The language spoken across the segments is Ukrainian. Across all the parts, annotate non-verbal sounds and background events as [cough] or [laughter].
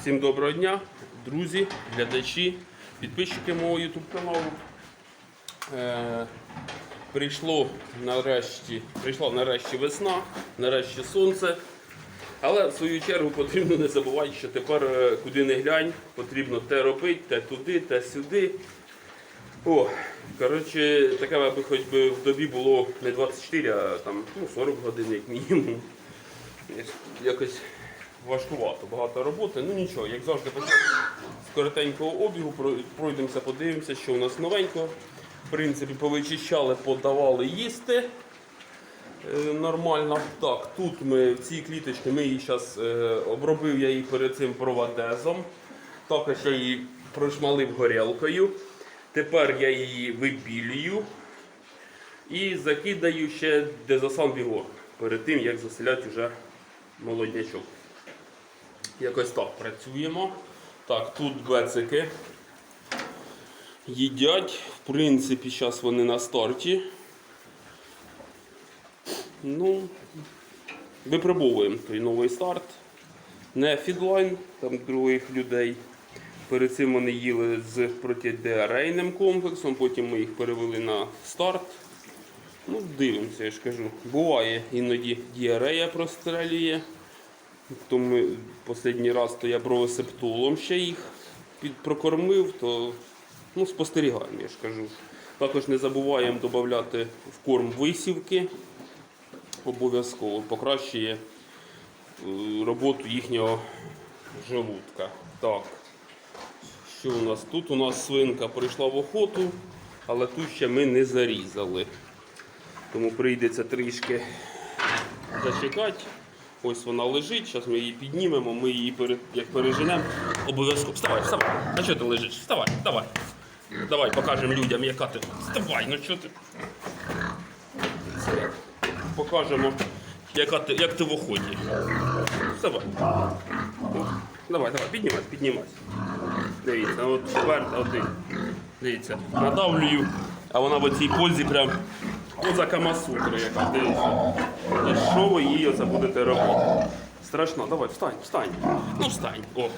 Всім доброго дня, друзі, глядачі, підписчики мого YouTube каналу. Е, прийшло нарешті, прийшла нарешті весна, нарешті сонце. Але в свою чергу потрібно не забувати, що тепер е, куди не глянь, потрібно те робити, те туди, те сюди. О, коротше, таке аби хоч би в добі було не 24, а там ну, 40 годин як мінімум. Якось важкувато, багато роботи. Ну нічого, як завжди, з коротенького обігу, прой- пройдемося, подивимося, що у нас новенького. В принципі, повичищали, подавали їсти. Е, Нормально. Так, тут ми в цій кліточці ми її зараз обробив я її перед цим провадезом. Також я її прошмалив горілкою. Тепер я її вибілюю і закидаю ще дезосан бігор перед тим, як заселяти вже молоднячок. Якось так працюємо. Так, тут бецики їдять. В принципі, зараз вони на старті. Ну, випробовуємо той новий старт. Не фідлайн, там других людей. Перед цим вони їли з протидіарейним комплексом, потім ми їх перевели на старт. Ну, дивимося, я ж кажу. Буває іноді діарея прострелює. Тому останній раз то я провосептолом ще їх прокормив, то ну, спостерігаємо, я ж кажу. Також не забуваємо додати в корм висівки. Обов'язково покращує е, роботу їхнього желудка. Так. Що у нас тут? У нас свинка прийшла в охоту, але тут ще ми не зарізали. Тому прийдеться трішки зачекати. Ось вона лежить, зараз ми її піднімемо, ми її як переженемо. Обов'язково. Вставай, вставай. А чого ти лежиш? Вставай, давай. Давай покажемо людям, яка ти. Вставай, ну що ти. Покажемо, яка ти, як ти в охоті. Вставай. Давай, давай, піднімайся, піднімайся. Дивіться, от твердо один. Дивіться, надавлюю, а вона в цій позі прям поза Камасутри, яка дивіться. Ви її оце будете робити? Страшно, давай, встань, встань. Ну встань. О.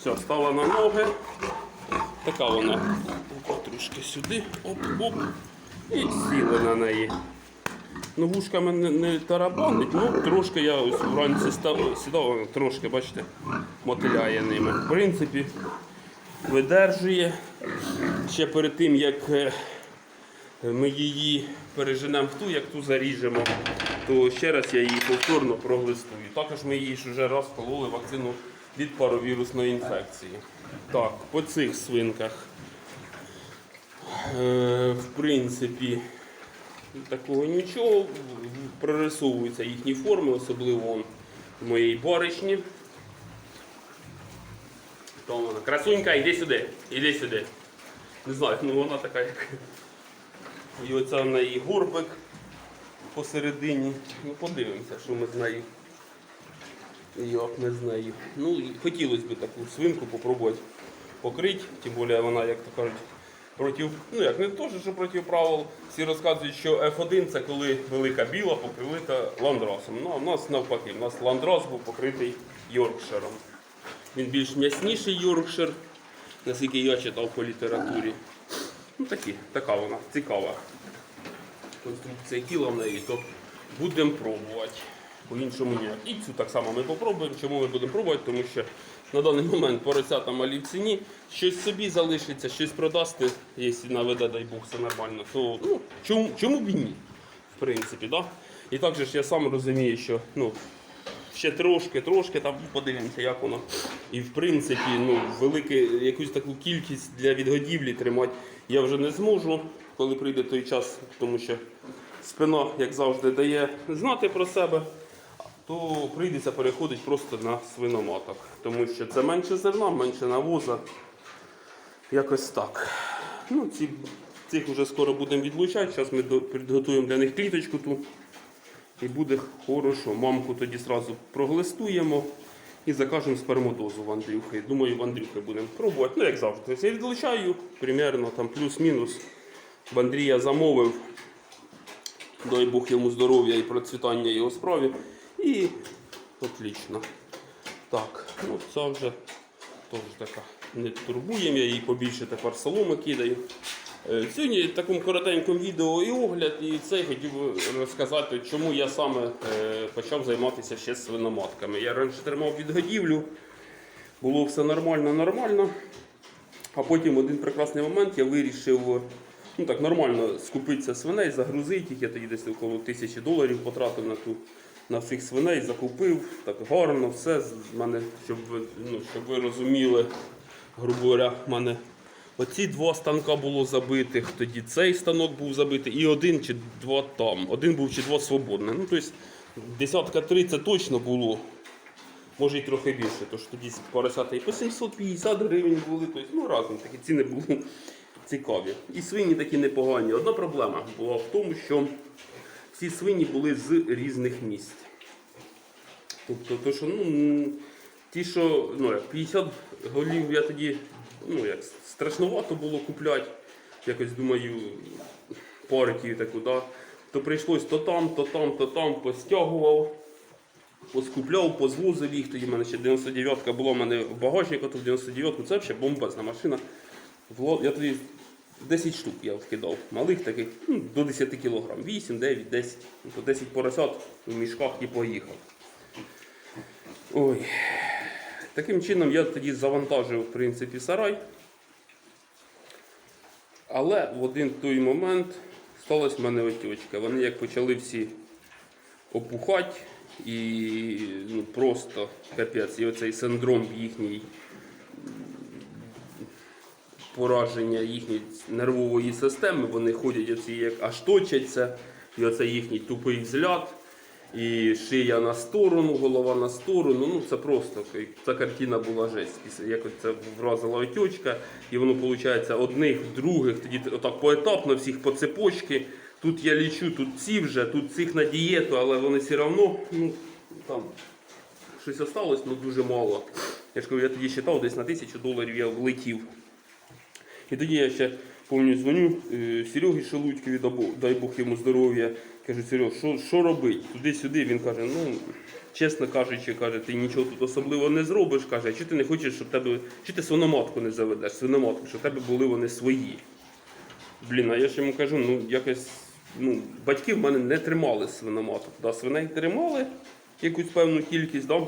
Все, стала на ноги. Така вона. Трошки сюди. Оп, оп. І сіли на неї. Ну, вушками не, не тарабанить, ну трошки я ось вранці став, сідав, трошки, бачите, мотиляє ними. В принципі, видержує. Ще перед тим, як е, ми її переженемо в ту, як ту заріжемо, то ще раз я її повторно проглистую. Також ми її ж вже раз кололи вакцину від паровірусної інфекції. Так, по цих свинках. Е, в принципі, такого нічого. Прорисовуються їхні форми, особливо он в моїй баришні. То вона. Красунька, іди сюди, іди сюди. Не знаю, ну вона така як. І оце в неї горбик посередині. Ну подивимося, що ми з нею. Як ми з нею. Ну, хотілося б таку свинку попробувати покрити, тим більше вона, як то кажуть, проти, ну як не то, що проти правил. Всі розказують, що F1 це коли велика біла покрита ландрасом. Ну, а в нас навпаки, в нас ландрас був покритий Йоркширом. Він більш м'ясніший Йоркшир, наскільки я читав по літературі. Ну такі, така вона цікава. Конструкція тіла в неї, то будемо пробувати. По-іншому ніяк. І цю так само ми попробуємо. Чому ми будемо пробувати? Тому що на даний момент поросята малі в ціні, щось собі залишиться, щось продасти, якщо наведе, дай Бог, все нормально, то ну, чому, чому б і ні? В принципі, да? І також я сам розумію, що ну, ще трошки, трошки там подивимося, як воно. І в принципі, ну, велику якусь таку кількість для відгодівлі тримати я вже не зможу, коли прийде той час, тому що спина, як завжди, дає знати про себе, то прийдеться переходити просто на свиноматок. Тому що це менше зерна, менше навоза. Якось так. Ну, ці, цих вже скоро будемо відлучати. Зараз ми підготуємо для них кліточку ту. І буде хорошо. Мамку тоді одразу проглистуємо і закажемо спермодозу в Андрюхи. Думаю, в Андрюхи будемо пробувати. Ну, як завжди. Я відлучаю примерно там плюс-мінус. В Андрія замовив. Дай Бог йому здоров'я і процвітання його справі. І отлично. Так, ну це вже теж така. Не турбуємо, я їй побільше тепер соломи кидаю. Е, Сьогодні в такому коротенькому відео і огляд, і це я хотів розказати, чому я саме е, почав займатися ще свиноматками. Я раніше тримав відгодівлю, було все нормально, нормально. А потім один прекрасний момент я вирішив ну так нормально скупитися свиней, загрузити їх. Я тоді десь около тисячі доларів потратив на ту на всіх свиней, закупив так гарно, все з мене, щоб ви, ну, щоб ви розуміли, грубо говоря, мене оці два станка було забитих, тоді цей станок був забитий, і один чи два там. Один був чи два свободних. Ну, тобто десятка три це точно було. Може і трохи більше, тож тоді поросята і по 750 гривень були, тобто, ну разом такі ціни були [laughs] цікаві. І свині такі непогані. Одна проблема була в тому, що всі свині були з різних місць. Тобто, то, що, ну, ті, що ну, 50 голів я тоді ну, як, страшновато було купляти, якось думаю, партію таку, да? то прийшлось то там, то там, то там, постягував поскупляв, позвозив їх. Тоді в мене ще 99-ка була в мене в багажнику, то 99-ку це взагалі бомбезна машина. Я тоді 10 штук я вкидав, малих таких, ну, до 10 кг. 8, 9, 10. Ну, То 10 поросят в мішках і поїхав. Ой. Таким чином я тоді завантажив в принципі, сарай. Але в один той момент сталася в мене отечка. Вони як почали всі опухати і ну, просто капець. І оцей синдром їхній пораження їхньої нервової системи, вони ходять оці як аж точаться, і оце їхній тупий взгляд. І шия на сторону, голова на сторону. Ну це просто ця картина була жесть. Після як це вразила отечка, і воно виходить одних, других, тоді отак поетапно всіх по цепочки. Тут я лічу, тут ці вже, тут цих на дієту, але вони все одно, ну там щось осталось, ну дуже мало. Я ж кажу, я тоді считав, десь на тисячу доларів я влетів. І тоді я ще пам'ятаю, дзвоню е, Серегі Шелудькові, дай Бог йому здоров'я. Кажу, Серег, що, що робити? Туди-сюди. Він каже, ну, чесно кажучи, каже, ти нічого тут особливо не зробиш. Каже, а чи ти не хочеш, щоб тебе. Чи ти свиноматку не заведеш? Свиноматку, щоб в тебе були вони свої. Блін, а я ж йому кажу, ну якось ну, батьки в мене не тримали свиноматок. Да, свиней тримали якусь певну кількість, да?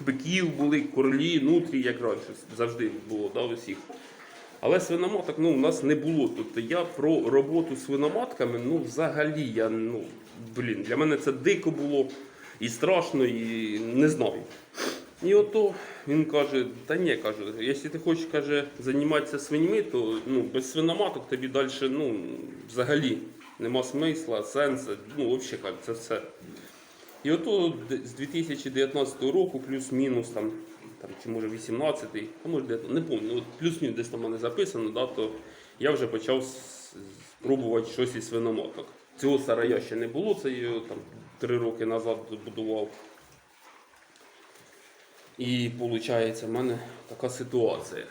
биків були, корлі, нутрі, як раніше завжди було да, у всіх. Але свиноматок ну, у нас не було. Тобто я про роботу з свиноматками, ну взагалі, я, ну, блін, для мене це дико було і страшно, і не знаю. І ото він каже, та ні, каже, якщо ти хочеш каже, займатися свиньми, то ну, без свиноматок тобі далі ну, взагалі нема смисла, сенсу, ну взагалі це все. І ото з 2019 року, плюс-мінус там, там чи може 18-й, а може де, не пам'ятаю, от плюс-мінус десь там мене записано, да, то я вже почав спробувати щось із свиноматок. Цього сарая ще не було, це я там три роки назад будував. І виходить, в мене така ситуація.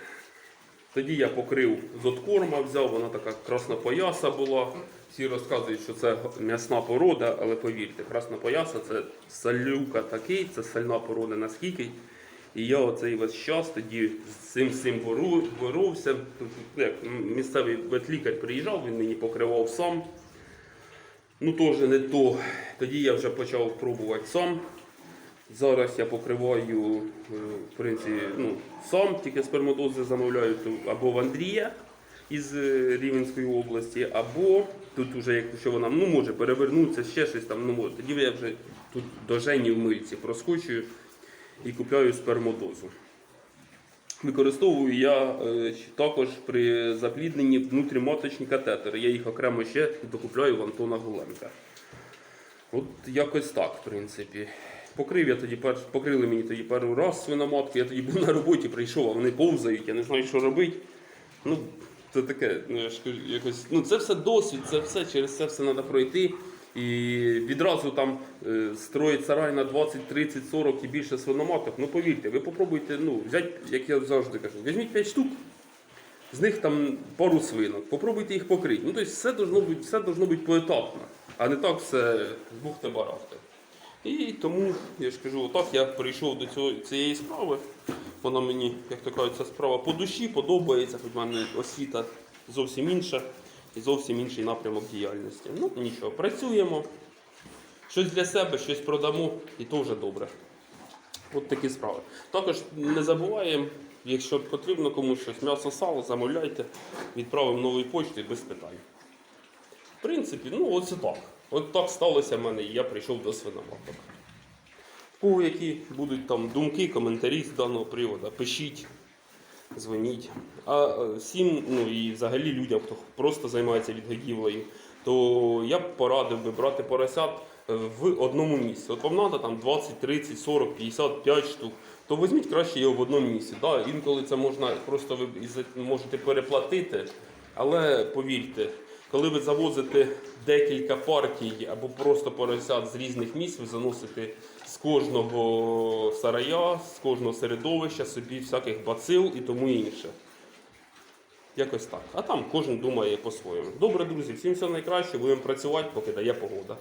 Тоді я покрив з откорма, взяв, вона така краснопояса була. Всі розказують, що це м'ясна порода, але повірте, краснопояса це салюка такий, це сальна порода наскільки. І я оцей весь час тоді з цим всім бору- боровся. Як місцевий ветлікар приїжджав, він мені покривав сам. Ну теж не то. Тоді я вже почав пробувати сам. Зараз я покриваю е, в принципі, ну, сам, тільки сперматози замовляю або в Андрія із е, Рівненської області, або тут вже, якщо вона ну, може перевернутися, ще щось там, ну може. Тоді я вже тут до Жені в мильці проскочую і купляю спермодозу. Використовую я е, також при заплідненні внутріматочні катетери. Я їх окремо ще докупляю в Антона Гуленка. От якось так, в принципі. Покрив я тоді перш, покрили мені тоді перший раз свиноматку, я тоді був на роботі, прийшов, а вони повзають, я не знаю, що робити. Ну, це таке, ну я ж кажу, якось. Ну, це все досвід, це все, через це все треба пройти. І відразу там е, строїть сарай на 20, 30, 40 і більше свиноматок. Ну повірте, ви попробуйте, ну, взяти, як я завжди кажу, візьміть 5 штук, з них там пару свинок, попробуйте їх покрити. Ну, тобто все должно бути, все должно бути поетапно, а не так все з бухти барахти. І тому, я ж кажу, отак я прийшов до цього, цієї справи. Вона мені, як то кажуть, ця справа по душі подобається, хоч в мене освіта зовсім інша зовсім інший напрямок діяльності. Ну нічого, працюємо. Щось для себе, щось продамо, і то вже добре. От такі справи. Також не забуваємо, якщо потрібно комусь щось, м'ясо, сало, замовляйте, відправимо новою поштою без питань. В принципі, ну оце так. От так сталося в мене, і я прийшов до свиноматок. У які будуть там думки, коментарі з даного приводу, пишіть, дзвоніть. А е, всім, ну і взагалі людям, хто просто займається відгодівлею, то я б порадив би брати поросят е, в одному місці. От вам треба там 20, 30, 40, 50, 5 штук, то візьміть краще його в одному місці. Да, інколи це можна просто ви можете переплатити, але повірте, коли ви завозите декілька партій або просто поросят з різних місць, ви заносите з кожного сарая, з кожного середовища собі всяких бацил і тому інше. Якось так. А там кожен думає по-своєму. Добре, друзі, всім все найкраще. Будемо працювати, поки дає погода.